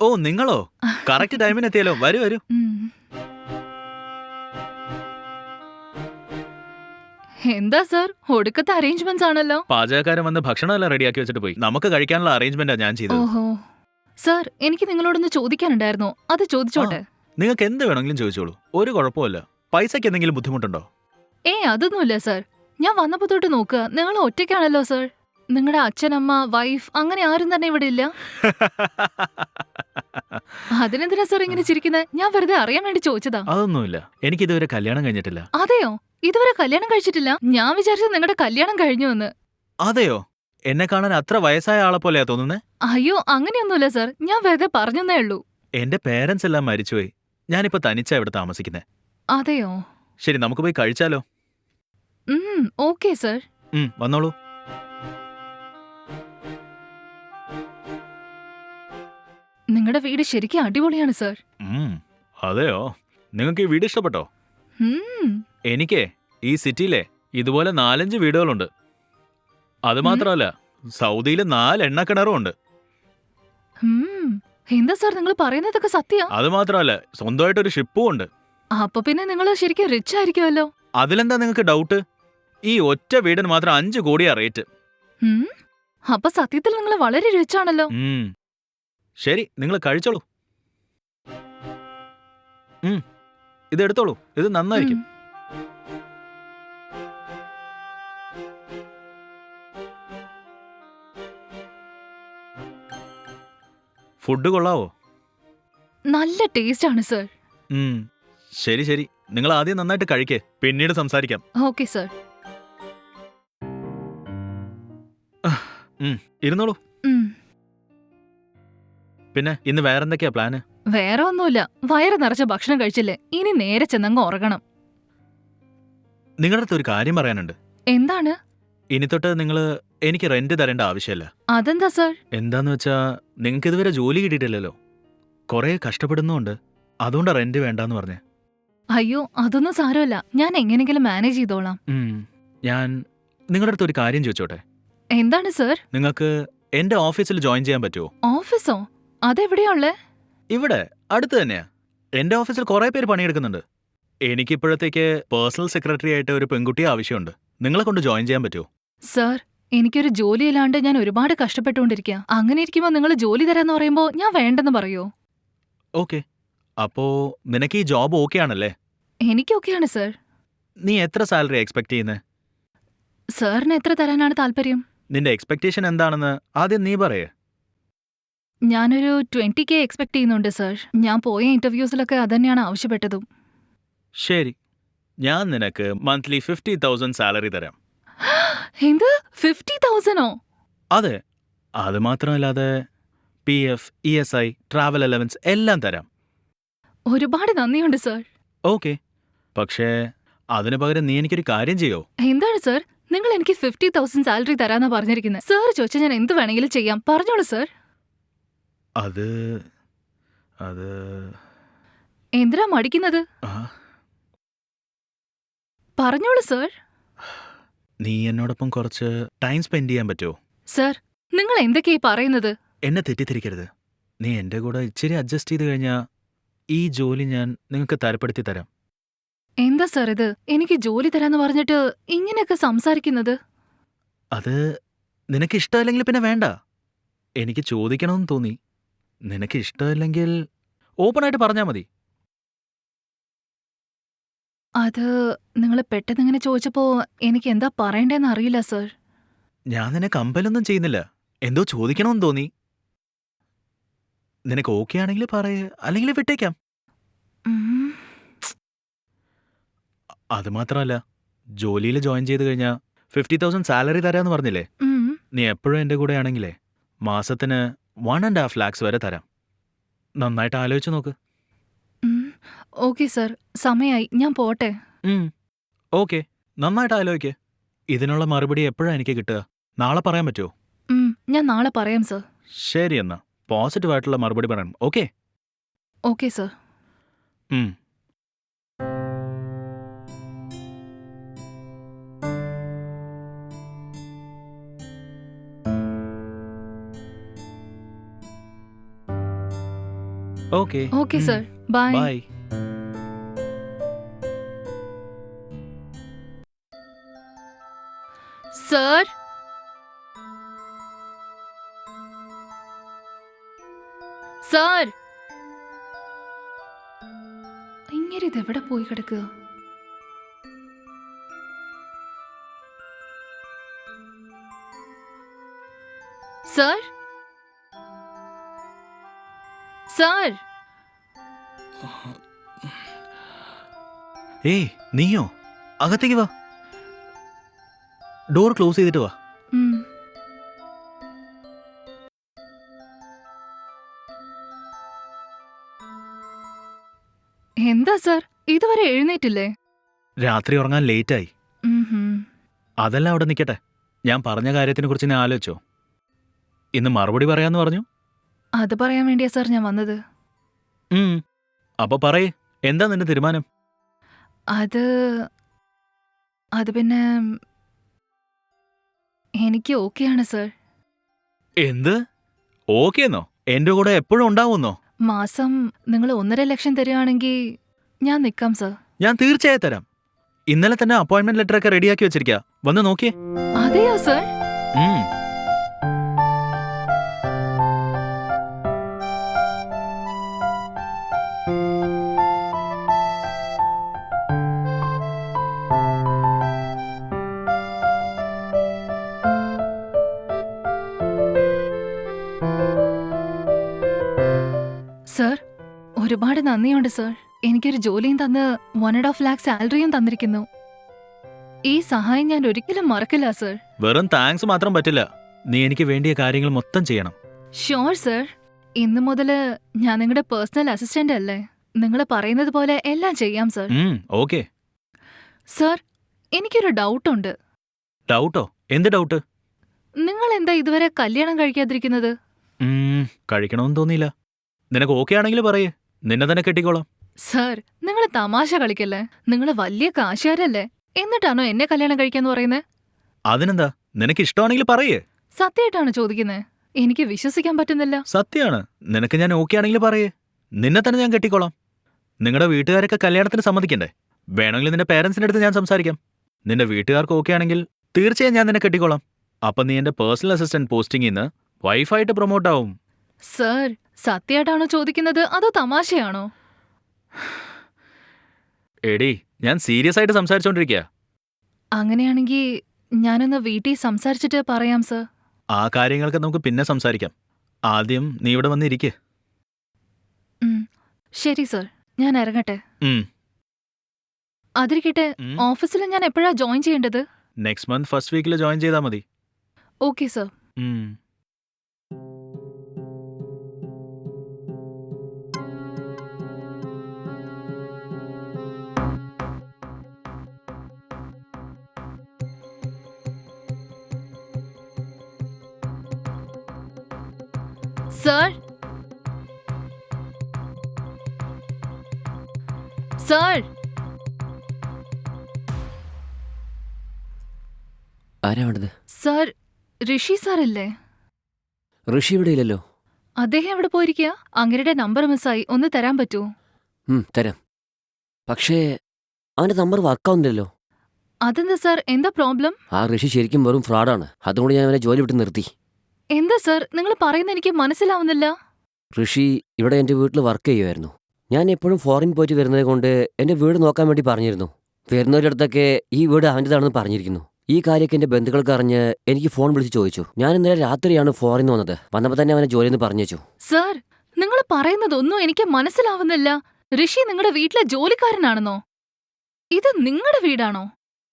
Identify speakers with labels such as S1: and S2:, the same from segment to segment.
S1: ഓ നിങ്ങളോ? കറക്റ്റ് ടൈമിന് എത്തിയല്ലോ വരൂ വരൂ.
S2: എന്താ സർ? ഒടുക്കത്തെ അറേഞ്ച്മെന്റ് ആണല്ലോ.
S1: പാചകക്കാരൻ വന്ന് ഭക്ഷണമെല്ലാം റെഡിയാക്കി വെച്ചിട്ട് പോയി. നമുക്ക് കഴിക്കാനുള്ള അറേഞ്ച്മെന്റാ ഞാൻ ചെയ്തു
S2: ഓഹോ. സർ എനിക്ക് നിങ്ങളോടൊന്ന് ചോദിക്കാനുണ്ടായിരുന്നു. അത് ചോദിച്ചോട്ടെ.
S1: നിങ്ങൾക്ക് എന്ത് വേണമെങ്കിലും ചോദിച്ചോളൂ. ഒരു കുഴപ്പമില്ല പൈസയ്ക്ക് എന്തെങ്കിലും ബുദ്ധിമുട്ടുണ്ടോ?
S2: ഏ അതൊന്നുമില്ല സർ. ഞാൻ വന്നപ്പോ തൊട്ട് നോക്കുക നിങ്ങൾ ഒറ്റയ്ക്കാണല്ലോ സർ. നിങ്ങളുടെ അച്ഛനമ്മ വൈഫ് അങ്ങനെ ആരും തന്നെ ഇവിടെ ഇല്ല. അതിനെന്തിനാ സാർ ഇങ്ങനെ ചിരിക്കുന്നത് ഞാൻ വെറുതെ അറിയാൻ വേണ്ടി ചോദിച്ചതാ.
S1: അതൊന്നുമില്ല. എനിക്ക് ഇതുവരെ കല്യാണം കഴിഞ്ഞിട്ടില്ല.
S2: അതെയോ? ഇതുവരെ കല്യാണം കഴിച്ചിട്ടില്ല? ഞാൻ വിചാരിച്ചത് നിങ്ങളുടെ കല്യാണം കഴിഞ്ഞു എന്ന്.
S1: അതെയോ? എന്നെ കാണാൻ അത്ര വയസ്സായ ആളെ പോലെയാ തോന്നുന്നേ?
S2: അയ്യോ അങ്ങനെയൊന്നുമില്ല സാർ ഞാൻ വെറുതെ പറഞ്ഞതേ ഉള്ളൂ.
S1: എന്റെ പേരൻസ് എല്ലാം മരിച്ചുപോയി. ഞാനിപ്പോ തനിച്ചാ ഇവിടെ താമസിക്കുന്നേ.
S2: അതെയോ?
S1: ശരി നമുക്ക് പോയി കഴിച്ചാലോ?
S2: ഉം ഓക്കെ സർ
S1: വന്നോളൂ.
S2: നിങ്ങളുടെ വീട് ശരിക്കും അടിപൊളിയാണ് സർ.
S1: അതെയോ? നിങ്ങൾക്ക് ഈ വീട് ഇഷ്ടപ്പെട്ടോ? എനിക്കേ ഈ സിറ്റിയിലെ ഇതുപോലെ നാലഞ്ച് വീടുകളുണ്ട്. അത് മാത്രമല്ല സൗദിയിലെ നാല് എണ്ണക്കിണറും ഉണ്ട്
S2: എന്താ സർ നിങ്ങൾ പറയുന്നതൊക്കെ സത്യ?
S1: അത് മാത്രമല്ല സ്വന്തമായിട്ട് ഒരു ഷിപ്പും ഉണ്ട്.
S2: അപ്പൊ പിന്നെ നിങ്ങൾ ശരിക്കും റിച്ച് ആയിരിക്കുമല്ലോ
S1: അതിലെന്താ നിങ്ങൾക്ക് ഡൗട്ട് ഈ ഒറ്റ വീടിന് മാത്രം അഞ്ചു കോടിയാ റേറ്റ്.
S2: അപ്പൊ സത്യത്തിൽ നിങ്ങൾ വളരെ റിച്ച് ആണല്ലോ.
S1: ശരി നിങ്ങൾ കഴിച്ചോളൂ ഉം. ഇത് എടുത്തോളൂ ഇത് നന്നായിരിക്കും ഫുഡ് കൊള്ളാവോ
S2: നല്ല ടേസ്റ്റ് ആണ് സർ
S1: ഉം. ശരി ശരി നിങ്ങൾ ആദ്യം നന്നായിട്ട് കഴിക്കേ പിന്നീട് സംസാരിക്കാം
S2: ഓക്കെ സർ
S1: ഉം. ഇരുന്നോളൂ. പിന്നെ ഇന്ന് വേറെന്തൊക്കെയാ പ്ലാന്
S2: വേറെ ഒന്നുമില്ല വയറ് നിറച്ച ഭക്ഷണം കഴിച്ചില്ലേ? ഇനി നേരെ ചെന്നങ്ങ് ഉറങ്ങണം.
S1: നിങ്ങളുടെ അടുത്ത് ഒരു കാര്യം പറയാനുണ്ട്.
S2: എന്താണ്?
S1: ഇനി തൊട്ട് നിങ്ങൾ എനിക്ക് റെന്റ് തരേണ്ട ആവശ്യമില്ല.
S2: അതെന്താ സർ
S1: എന്താന്ന് വെച്ചാ നിങ്ങൾക്ക് ഇതുവരെ ജോലി കിട്ടിയിട്ടില്ലല്ലോ. കുറേ കഷ്ടപ്പെടുന്നുണ്ട് അതുകൊണ്ട് റെന്റ് വേണ്ടാന്ന് പറഞ്ഞേ.
S2: അയ്യോ അതൊന്നും സാരമില്ല. ഞാൻ എങ്ങനെങ്കിലും മാനേജ് ചെയ്തോളാം.
S1: ഉം. ഞാൻ നിങ്ങളുടെ അടുത്ത് ഒരു കാര്യം ചോദിച്ചോട്ടെ?
S2: എന്താണ് സർ
S1: നിങ്ങൾക്ക് എന്റെ ഓഫീസിൽ ജോയിൻ ചെയ്യാൻ പറ്റുമോ
S2: ഓഫീസോ അതെവിടെയാ ഉള്ളേ?
S1: ഇവിടെ അടുത്ത് തന്നെയാ. എന്റെ ഓഫീസിൽ കുറെ പേര് പണിയെടുക്കുന്നുണ്ട്. എനിക്കിപ്പോഴത്തേക്ക് പേഴ്സണൽ സെക്രട്ടറി ആയിട്ട് ഒരു പെൺകുട്ടി ആവശ്യമുണ്ട്. നിങ്ങളെ കൊണ്ട് ജോയിൻ ചെയ്യാൻ പറ്റുമോ?
S2: സർ എനിക്കൊരു ജോലി ഇല്ലാണ്ട് ഞാൻ ഒരുപാട് കഷ്ടപ്പെട്ടുകൊണ്ടിരിക്കുക അങ്ങനെ ഇരിക്കുമ്പോൾ നിങ്ങൾ ജോലി തരാന്ന് പറയുമ്പോ ഞാൻ വേണ്ടെന്ന് പറയോ?
S1: ഓക്കെ. അപ്പോ നിനക്ക് ഈ ജോബ് ഓക്കെ ആണല്ലേ?
S2: എനിക്കൊക്കെയാണ് സർ.
S1: നീ എത്ര സാലറി എക്സ്പെക്ട് ചെയ്യുന്നത്
S2: സാറിന് എത്ര തരാനാണ് താല്പര്യം?
S1: നിന്റെ എക്സ്പെക്ടേഷൻ എന്താണെന്ന് ആദ്യം നീ പറയേ.
S2: ഞാനൊരു ട്വന്റി കെ എക്സ്പെക്ട് ചെയ്യുന്നുണ്ട് സർ ഞാൻ പോയ ഇന്റർവ്യൂസിലൊക്കെ അതന്നെയാണ് ആവശ്യപ്പെട്ടതും.
S1: ശരി. ഞാൻ നിനക്ക് മന്ത്ലി ഫിഫ്റ്റി തൗസൻഡ് സാലറി തരാം.
S2: എന്ത്? ഫിഫ്റ്റി തൗസൻഡോ
S1: അതെ. അത് മാത്രമല്ലാതെ P F E S I travel allowance എല്ലാം തരാം.
S2: ഒരുപാട് നന്ദിയുണ്ട് സർ
S1: ഓക്കെ പക്ഷേ അതിനു പകരം നീ എനിക്കൊരു കാര്യം ചെയ്യോ?
S2: എന്താണ് സർ നിങ്ങൾ എനിക്ക് ഫിഫ്റ്റി തൗസൻഡ് സാലറി തരാന്നാ പറഞ്ഞിരിക്കുന്നത് സർ ചോദിച്ചാൽ ഞാൻ എന്ത് വേണമെങ്കിലും ചെയ്യാം. പറഞ്ഞോളൂ സർ
S1: അത് അത്
S2: എന്തിനാ മടിക്കുന്നത്?
S1: ആ,
S2: പറഞ്ഞോളൂ സർ.
S1: നീ എന്നോടൊപ്പം കുറച്ച് ടൈം സ്പെൻഡ് ചെയ്യാൻ പറ്റുമോ?
S2: സർ നിങ്ങൾ എന്തൊക്കെയാ പറയുന്നത്?
S1: എന്നെ തെറ്റിദ്ധരിക്കരുത്. നീ എന്റെ കൂടെ ഇച്ചിരി അഡ്ജസ്റ്റ് ചെയ്ത് കഴിഞ്ഞാൽ ഈ ജോലി ഞാൻ നിങ്ങൾക്ക് തരപ്പെടുത്തി തരാം.
S2: എന്താ സർ ഇത്? എനിക്ക് ജോലി തരാന്ന് പറഞ്ഞിട്ട് ഇങ്ങനെയൊക്കെ സംസാരിക്കുന്നത്?
S1: അത് നിനക്ക് ഇഷ്ടമല്ലെങ്കിൽ പിന്നെ വേണ്ട. എനിക്ക് ചോദിക്കണമെന്ന് തോന്നി. നിനക്ക് ഇഷ്ടമല്ലെങ്കിൽ ഓപ്പണായിട്ട് പറഞ്ഞാൽ മതി.
S2: അത് നിങ്ങൾ പെട്ടെന്ന് ഇങ്ങനെ ചോദിച്ചപ്പോ എനിക്ക് എന്താ പറയണ്ടേന്ന് അറിയില്ല സർ.
S1: ഞാൻ നിന്നെ കമ്പലൊന്നും ചെയ്യുന്നില്ല. എന്തോ ചോദിക്കണമെന്ന് തോന്നി. നിനക്ക് ഓക്കെ ആണെങ്കിൽ പറയേ അല്ലെങ്കിൽ വിട്ടേക്കാം.
S2: ഉം.
S1: അത് മാത്രമല്ല ജോലിയിൽ ജോയിൻ ചെയ്ത് കഴിഞ്ഞാൽ ഫിഫ്റ്റി തൗസൻഡ് സാലറി തരാമെന്ന് പറഞ്ഞില്ലേ?
S2: ഉം.
S1: നീ എപ്പോഴും എന്റെ കൂടെ ആണെങ്കിലേ മാസത്തിന് വൺ ആൻഡ് ഹാഫ് ലാക്സ് വരെ തരാം. നന്നായിട്ട് ആലോചിച്ച് നോക്ക്.
S2: ഓക്കെ സർ സമയായി. ഞാൻ പോട്ടെ.
S1: ഓക്കെ നന്നായിട്ട് ആലോചിക്കേ. ഇതിനുള്ള മറുപടി എപ്പോഴാണ് എനിക്ക് കിട്ടുക? നാളെ പറയാൻ പറ്റുമോ
S2: ഞാൻ നാളെ പറയാം സർ
S1: ശരി എന്നാ. പോസിറ്റീവ് ആയിട്ടുള്ള മറുപടി പറയണം okay
S2: okay sir
S1: okay
S2: okay sir bye
S1: bye
S2: sir sir ഇങ്ങനെ ഇതെവിടെ പോയി കിടക്കുക? സർ സർ
S1: ഏയ് നീയോ? അകത്തേക്ക് വാ. ഡോർ ക്ലോസ് ചെയ്തിട്ട് വാ.
S2: എന്താ സാർ? ഇതുവരെ എഴുന്നേറ്റില്ലേ?
S1: രാത്രി ഉറങ്ങാൻ ലേറ്റായി. അതെല്ലാം അവിടെ നിൽക്കട്ടെ ഞാൻ പറഞ്ഞ കാര്യത്തിനെ കുറിച്ച് ഞാൻ ആലോചിച്ചോ. ഇന്ന് മറുപടി പറയാന്ന് പറഞ്ഞു.
S2: അത് പറയാൻ വേണ്ടിയാ സാർ ഞാൻ വന്നത്.
S1: അപ്പൊ പറയേ എന്താ നിന്റെ തീരുമാനം?
S2: അത് അത് പിന്നെ എനിക്ക് ഓക്കെയാണ് സർ.
S1: എന്ത്? ഓക്കേന്നോ? എന്റെ കൂടെ എപ്പോഴും ഉണ്ടാവുന്നോ?
S2: മാസം നിങ്ങൾ ഒന്നര ലക്ഷം തരുവാണെങ്കിൽ ഞാൻ നിൽക്കാം സർ.
S1: ഞാൻ തീർച്ചയായും തരാം. ഇന്നലെ തന്നെ അപ്പോയിന്റ്മെന്റ് ലെറ്റർ ഒക്കെ റെഡിയാക്കി വെച്ചിരിക്കാ. വന്ന് നോക്കിയേ.
S2: അതെയോ സർ? ഒരുപാട് നന്ദിയുണ്ട് സർ. എനിക്കൊരു ജോലിയും തന്ന് വൺ ആൻഡ് ഹാഫ് ലാക്ക് സാലറിയും തന്നിരിക്കുന്നു. ഈ സഹായം ഞാൻ ഒരിക്കലും മറക്കില്ല സർ.
S1: വെറും താങ്ക്സ് മാത്രം പറ്റില്ല. നീ എനിക്ക് വേണ്ടിയ കാര്യങ്ങൾ മൊത്തം ചെയ്യണം.
S2: Sure sir. ഇന്നു മുതൽ ഞാൻ നിങ്ങളുടെ പേഴ്സണൽ അസിസ്റ്റന്റ് അല്ലേ? നിങ്ങൾ പറയുന്നത് പോലെ എല്ലാം ചെയ്യാം സർ.
S1: ഓക്കെ
S2: സർ എനിക്കൊരു ഡൗട്ടുണ്ട്
S1: ഡൗട്ടോ എന്ത് ഡൗട്ട്
S2: നിങ്ങൾ എന്താ ഇതുവരെ കല്യാണം കഴിക്കാതിരിക്കുന്നത്?
S1: കഴിക്കണമെന്ന് തോന്നിയില്ല. നിനക്ക് ഓക്കെ ആണെങ്കിൽ പറയേ. നിന്നെ തന്നെ കെട്ടിക്കോളാം.
S2: സർ നിങ്ങൾ തമാശ കളിക്കല്ലേ? നിങ്ങൾ വലിയ കാശുകാരല്ലേ? എന്നിട്ടാണോ എന്നെ കല്യാണം കഴിക്കാന്ന് പറയുന്നത്
S1: അതിനെന്താ? നിനക്ക് ഇഷ്ടമാണെങ്കിൽ പറയേ.
S2: സത്യമായിട്ടാണ് ചോദിക്കുന്നത് എനിക്ക് വിശ്വസിക്കാൻ പറ്റുന്നില്ല.
S1: സത്യമാണ്. നിനക്ക് ഞാൻ ഓക്കെ ആണെങ്കിൽ പറയേ. നിന്നെ തന്നെ ഞാൻ കെട്ടിക്കോളാം. നിങ്ങളുടെ വീട്ടുകാരൊക്കെ കല്യാണത്തിന് സമ്മതിക്കണ്ടേ? വേണമെങ്കിൽ നിന്റെ പേരൻസിന്റെ അടുത്ത് ഞാൻ സംസാരിക്കാം. നിന്റെ വീട്ടുകാർക്ക് ഓക്കെ ആണെങ്കിൽ തീർച്ചയായും ഞാൻ നിന്നെ കെട്ടിക്കോളാം. അപ്പൊ നീ എന്റെ പേഴ്സണൽ അസിസ്റ്റന്റ് പോസ്റ്റിംഗിൽ നിന്ന് വൈഫായിട്ട് പ്രൊമോട്ട് ആവും.
S2: സർ സത്യമായിട്ടാണോ ചോദിക്കുന്നത്? അതോ തമാശയാണോ?
S1: എടി ഞാൻ സീരിയസ് ആയിട്ട് സംസാരിച്ചോണ്ടിരിക്കുക
S2: അങ്ങനെയാണെങ്കിൽ ഞാനൊന്ന് വീട്ടിൽ സംസാരിച്ചിട്ട് പറയാം സർ.
S1: ആ കാര്യങ്ങൾക്ക് നമുക്ക് പിന്നെ സംസാരിക്കാം. ആദ്യം നീ ഇവിടെ വന്ന്
S2: ഇരിക്കേ ശരി സർ. ഞാൻ ഇറങ്ങട്ടെ. അതിരിക്കട്ടെ ഓഫീസിൽ ഞാൻ എപ്പോഴാ ജോയിൻ ചെയ്യേണ്ടത്?
S1: നെക്സ്റ്റ് മന്ത് ഫസ്റ്റ് വീക്കിൽ ജോയിൻ ചെയ്താൽ മതി.
S2: Okay sir. സർ സർ
S3: ആരാ വേണ്ടത്
S2: സർ ഋഷി സാർ അല്ലേ
S3: ഋഷി ഇവിടെ ഇല്ലല്ലോ.
S2: അദ്ദേഹം എവിടെ പോയിരിക്കുക അങ്ങയുടെ നമ്പർ മിസ്സായി ഒന്ന് തരാൻ പറ്റുമോ
S3: ഉം, തരാം. പക്ഷേ അവന്റെ നമ്പർ വർക്കാവുന്നില്ലല്ലോ
S2: അതെന്താ സാർ എന്താ പ്രോബ്ലം
S3: ആ ഋഷി ശരിക്കും വെറും ഫ്രോഡാണ് അതുകൊണ്ട് ഞാൻ അവനെ ജോലി വിട്ട് നിർത്തി.
S2: എന്താ സർ? നിങ്ങൾ പറയുന്ന എനിക്ക് മനസ്സിലാവുന്നില്ല.
S3: ഋഷി ഇവിടെ എന്റെ വീട്ടിൽ വർക്ക് ചെയ്യുമായിരുന്നു ഞാൻ എപ്പോഴും ഫോറിൻ പോയിട്ട് വരുന്നത് കൊണ്ട് എന്റെ വീട് നോക്കാൻ വേണ്ടി പറഞ്ഞിരുന്നു. വരുന്നവരടുത്തൊക്കെ ഈ വീട് അവന്റെതാണെന്ന് പറഞ്ഞിരിക്കുന്നു. ഈ കാര്യമൊക്കെ എന്റെ ബന്ധുക്കൾക്ക് അറിഞ്ഞ് എനിക്ക് ഫോൺ വിളിച്ച് ചോദിച്ചു. ഞാൻ ഇന്നലെ രാത്രിയാണ് ഫോറിൻ വന്നത്. വന്നപ്പോൾ തന്നെ അവനെ ജോലിയെന്ന് പറഞ്ഞു വെച്ചു
S2: സാർ നിങ്ങൾ പറയുന്നതൊന്നും എനിക്ക് മനസ്സിലാവുന്നില്ല. ഋഷി നിങ്ങളുടെ വീട്ടിലെ ജോലിക്കാരനാണെന്നോ? ഇത് നിങ്ങളുടെ വീടാണോ?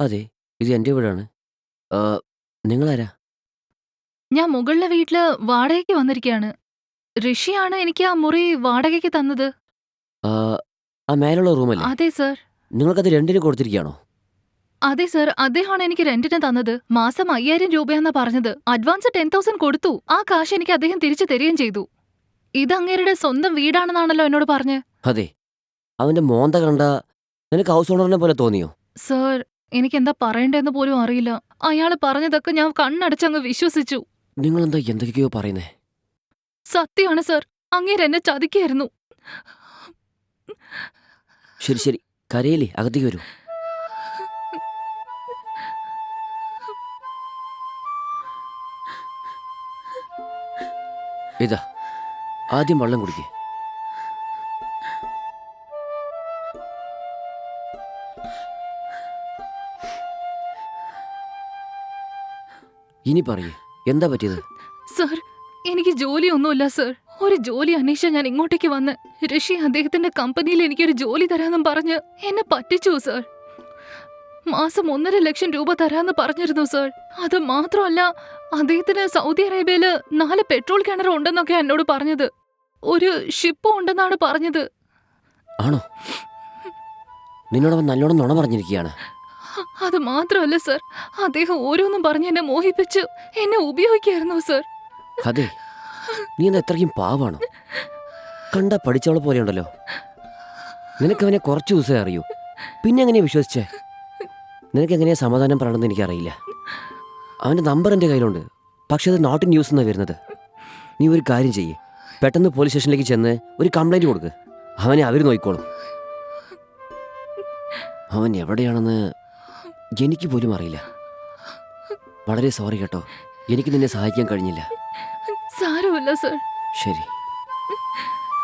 S3: അതെ ഇത് എന്റെ വീടാണ്. നിങ്ങളാരാ?
S2: ഞാൻ മുകളിലെ വീട്ടിൽ വാടകയ്ക്ക് വന്നിരിക്കയാണ്. ഋഷിയാണ് എനിക്ക് ആ മുറി വാടകയ്ക്ക് തന്നത്.
S3: ആ, ആ മേലുള്ള റൂമല്ലേ?
S2: അതെ സർ.
S3: നിങ്ങൾക്കത് രണ്ടിന് കൊടുത്തിരിക്കുകയാണോ?
S2: അതെ സർ. അദ്ദേഹമാണ് എനിക്ക് റെന്റിന് തന്നത്. മാസം അയ്യായിരം രൂപയാന്നാ പറഞ്ഞത്. അഡ്വാൻസ് ടെൻ തൗസൻഡ് കൊടുത്തു. ആ കാശ് എനിക്ക് അദ്ദേഹം തിരിച്ചു തരികയും ചെയ്തു. ഇത് അങ്ങേരുടെ സ്വന്തം വീടാണെന്നാണല്ലോ എന്നോട് പറഞ്ഞ്.
S3: അതെ. അവന്റെ മോന്ത കണ്ട നിനക്ക് ഹൗസ് ഓണറിനെ പോലെ തോന്നിയോ?
S2: സർ എനിക്ക് എന്താ പറയണ്ടെന്ന് പോലും അറിയില്ല. അയാൾ പറഞ്ഞതൊക്കെ ഞാൻ കണ്ണടച്ചങ്ങ് വിശ്വസിച്ചു.
S3: നിങ്ങളെന്താ എന്തൊക്കെയോ പറയുന്നേ?
S2: സത്യമാണ് സർ. അങ്ങേരെന്നെ ചതിക്കായിരുന്നു.
S3: ശരി ശരി. കരയിലേ അകത്തേക്ക് വരൂ. ഇതാ ആദ്യം വെള്ളം കുടിക്കേ. ഇനി പറയേ. എന്താ പറ്റിയത്?
S2: സർ എനിക്ക് ജോലിയൊന്നുമില്ല സർ. ഒരു ജോലി അന്വേഷിച്ച ഞാൻ ഇങ്ങോട്ടേക്ക് വന്ന് ഋഷി അദ്ദേഹത്തിന്റെ കമ്പനിയിൽ എനിക്കൊരു ജോലി തരാമെന്നും പറഞ്ഞ് എന്നെ പറ്റിച്ചു സർ. മാസം ഒന്നര ലക്ഷം രൂപ തരാന്ന് പറഞ്ഞിരുന്നു സർ. അത് മാത്രമല്ല അദ്ദേഹത്തിന് സൗദി അറേബ്യയിൽ നാല് പെട്രോൾ കിണർ ഉണ്ടെന്നൊക്കെ എന്നോട് പറഞ്ഞത്. ഒരു ഷിപ്പും ഉണ്ടെന്നാണ് പറഞ്ഞത്.
S3: ആണോ? നിന്നോടവൻ നല്ലോണം നുണ പറഞ്ഞിരിക്കുകയാണ്.
S2: അത് മാത്രമല്ല സർ. അദ്ദേഹം ഓരോന്നും പറഞ്ഞ് എന്നെ മോഹിപ്പിച്ച് എന്നെ ഉപയോഗിക്കായിരുന്നു സർ.
S3: അതെ. നീ എന്താ എത്രയും പാവാണോ? കണ്ട പഠിച്ചവളെ പോലെയുണ്ടല്ലോ. നിനക്കവനെ കുറച്ച് ദിവസമേ അറിയൂ. പിന്നെ എങ്ങനെയാ വിശ്വസിച്ചേ? നിനക്ക് എങ്ങനെയാ സമാധാനം പറയണമെന്ന് എനിക്കറിയില്ല. അവന്റെ നമ്പർ എന്റെ കയ്യിലുണ്ട്. പക്ഷെ അത് നോട്ട് ഇൻ യൂസ് എന്നാണ് വരുന്നത്. നീ ഒരു കാര്യം ചെയ്യേ. പെട്ടെന്ന് പോലീസ് സ്റ്റേഷനിലേക്ക് ചെന്ന് ഒരു കംപ്ലൈന്റ് കൊടുക്ക്. അവനെ അവർ നോക്കിക്കോളും. അവൻ എവിടെയാണെന്ന് എനിക്ക് പോലും അറിയില്ല. വളരെ സോറി കേട്ടോ. എനിക്ക് നിന്നെ സഹായിക്കാൻ കഴിഞ്ഞില്ല.
S2: സാരമില്ല സർ
S3: ശരി.